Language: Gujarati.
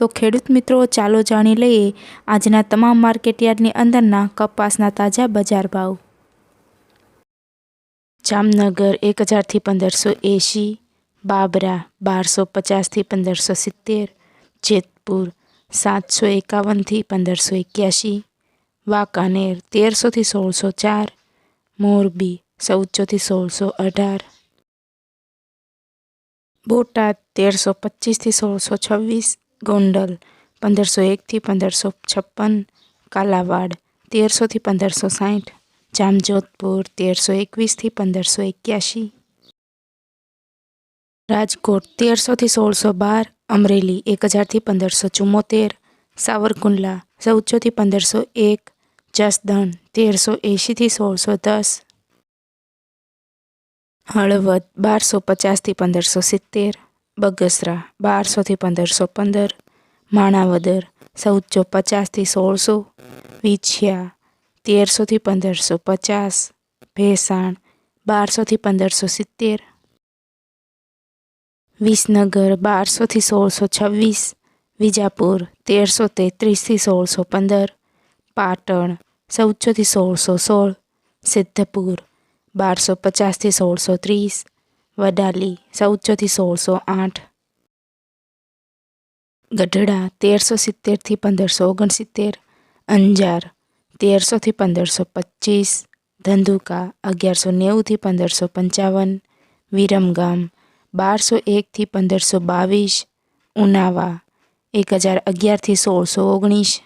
તો ખેડૂત મિત્રો, ચાલો જાણી લઈએ આજના તમામ માર્કેટયાર્ડની અંદરના કપાસના તાજા બજાર ભાવ. જામનગર એક હજારથી પંદરસો એંશી, બાબરા બારસો પચાસથી પંદરસો સિત્તેર, જેતપુર સાતસો એકાવનથી પંદરસો એક્યાસી વાંકાનેર તેરસોથી સોળસો ચાર, મોરબી ચૌદસોથી સોળસો અઢાર, બોટાદ તેરસો પચીસથી સોળસો છવ્વીસ ગોંડલ, પંદરસો એકથી પંદરસો છપ્પન, કાલાવાડ તેરસોથી પંદરસો સાઠ જામજોધપુર, તેરસો એકવીસથી પંદરસો એક્યાસી રાજકોટ તેરસોથી સોળસો બાર, અમરેલી, એક હજારથી પંદરસો ચુમ્મોતેર સાવરકુંડલા ચૌદસોથી પંદરસો એક, જસદણ, તેરસો એંશીથી સોળસો દસ, હળવદ, બારસો પચાસથી પંદરસો સિત્તેર બગસરા, બારસોથી પંદરસો પંદર, માણાવદર, ચૌદસો પચાસથી સોળસો, વિછિયા, તેરસોથી પંદરસો પચાસ, ભેસાણ, બારસોથી પંદરસો સિત્તેર, વિસનગર, બારસોથી સોળસો છવ્વીસ, વિજાપુર, તેરસો તેત્રીસથી સોળસો પંદર, પાટણ, ચૌદસોથી સોળસો સોળ, સિદ્ધપુર, બારસો પચાસથી સોળસો ત્રીસ વડાલી, ચૌદસોથી સોળસો આઠ. ગઢડા, તેરસો સિત્તેરથી પંદરસો ઓગણસિત્તેર. અંજાર તેરસોથી પંદરસો પચીસ. ધંધુકા, અગિયારસો નેવુંથી પંદરસો પંચાવન. વિરમગામ, બારસો એકથી પંદરસો બાવીસ. ઉનાવા, એક હજાર અગિયારથી સોળસો ઓગણીસ.